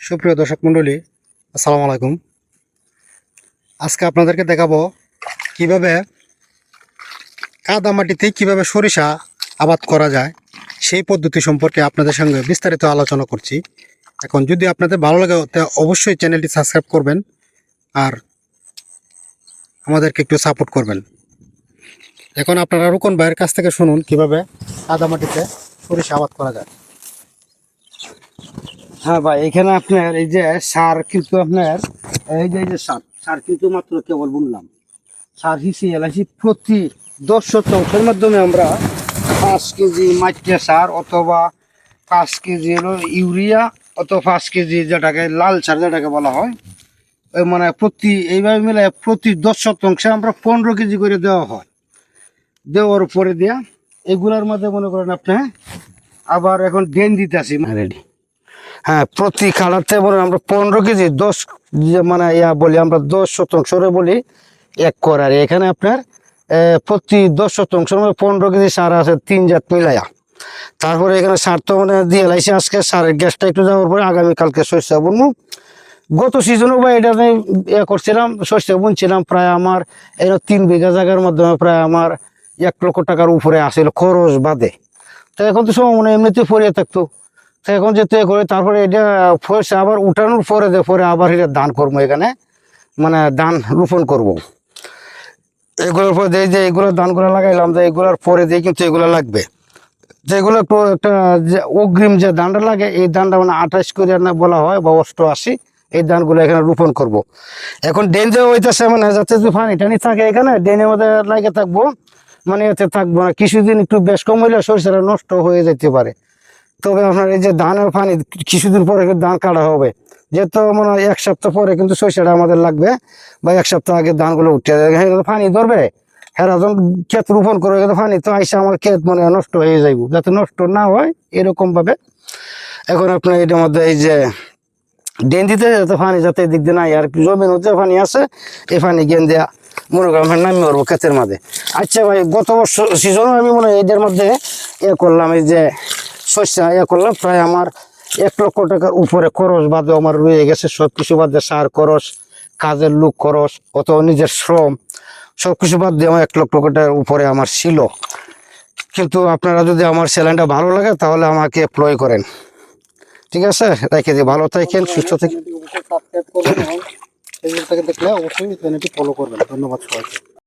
সুপ্রিয় দর্শক মণ্ডলী, আসসালামু আলাইকুম। আজকে আপনাদেরকে দেখাবো কীভাবে কাদা মাটিতে কীভাবে সরিষা আবাদ করা যায়, সেই পদ্ধতি সম্পর্কে আপনাদের সঙ্গে বিস্তারিত আলোচনা করছি। এখন যদি আপনাদের ভালো লাগে অবশ্যই চ্যানেলটি সাবস্ক্রাইব করবেন আর আমাদেরকে একটু সাপোর্ট করবেন। এখন আপনারা রুকন ভাইয়ের কাছ থেকে শুনুন কীভাবে কাদা মাটিতে সরিষা আবাদ করা যায়। হ্যাঁ ভাই, এখানে আপনার এই যে সার কিন্তু আপনার, এই যে এই যে সার সার কিন্তু মাত্র কেবল বললাম সার হিসেবে এলাইছি প্রতি দশ শতাংশের মাধ্যমে আমরা পাঁচ কেজি মাটিয়া সার অথবা পাঁচ কেজি হলো ইউরিয়া অথবা পাঁচ কেজি যেটাকে লাল সার যেটাকে বলা হয় মানে প্রতি, এইভাবে মিলে প্রতি দশ শতাংশে আমরা পনেরো কেজি করে দেওয়া হয়। দেওয়ার পরে দেয়া এগুলার মধ্যে মনে করেন আপনি, আবার এখন ডেন দিতে আসি রেডি। হ্যাঁ প্রতি খাড়াতে বলেন আমরা পনেরো কেজি, দশ মানে ইয়া বলি, আমরা দশ শতাংশরে বলি এক করার এখানে আপনার প্রতি দশ শতাংশ পনেরো কেজি সার আছে, তিন জাত মিলাইয়া। তারপরে এখানে সার তো মানে দিয়ে লাইছে আজকে, সারের গ্যাসটা একটু যাওয়ার পরে আগামীকালকে শস্য বুনবো। গত সিজনও বা এটা আমি ইয়ে করছিলাম, শস্য বুনছিলাম, প্রায় আমার এই তিন বিঘা জায়গার মাধ্যমে প্রায় আমার এক লক্ষ টাকার উপরে আসছিল খরচ বাদে। তো এখন তো সময় মনে এমনিতে পড়িয়ে থাকতো। এখন যেতে করে তারপরে এটা ফসে আবার উঠানোর পরে পরে আবার এটা ধান করব এখানে। মানে ধান রোপণ করব। এগুলোর পরে দিয়ে যে এগুলো ধানগুলো লাগাইলাম, যে এগুলোর পরে দিয়ে কিন্তু এগুলো লাগবে। যেগুলো একটু, একটা, যে অগ্রিম যে ধানটা লাগে, এই ধানটা মানে আঠাশ করে না বলা হয়, বা অষ্টআশি, এই ধানগুলো এখানে রোপণ করব। এখন ডেন যে হইতেছে মানে যাতে যদি পানি টানি থাকে এখানে ডেনের মধ্যে লাগে থাকব। মানে এতে থাকব না। কিছুদিন একটু বেশ কম হইলে সরিষাটা নষ্ট হয়ে যেতে পারে। তবে আপনার এই যে ধানের পানি কিছুদিন পরে কিন্তু ধান কাটা হবে। যেহেতু মনে হয় এক সপ্তাহ পরে কিন্তু সরিষাটা আমাদের লাগবে বা এক সপ্তাহ আগে ধানগুলো উঠে যাবে পানি ধরবে। হ্যাঁ যখন ক্ষেত রোপণ করে কিন্তু পানি তো আইসা আমার ক্ষেত মানে নষ্ট হয়ে যাইব। যাতে নষ্ট না হয় এরকম ভাবে এখন আপনার এটার মধ্যে এই যে ডেন দিতে যাতে পানি যাতে এদিক দিয়ে নাই, আর জমির মধ্যে পানি আছে, এই পানি গেন দেয়া মনে করেন নামি পারব ক্ষেতের মাঝে। আচ্ছা ভাই, গত বছর সিজনও আমি মনে হয় এদের মধ্যে এ করলাম এই যে শস্য ইয়ে করলাম, প্রায় আমার এক লক্ষ টাকার উপরে খরচ বাদে আমার রয়ে গেছে সব কিছু বাদে সার খরচ, কাজের লোক খরচ, অথবা নিজের শ্রম সব কিছু বাদ দিয়ে আমার এক লক্ষ টাকার উপরে আমার ছিল। কিন্তু আপনারা যদি আমার চ্যানেলটা ভালো লাগে, তাহলে আমাকে এপ্লয় করেন। ঠিক আছে? রেখে দিই। ভালো থাকেন, সুস্থ থাকেন। দেখলে অবশ্যই ফলো করবেন। ধন্যবাদ সবাইকে।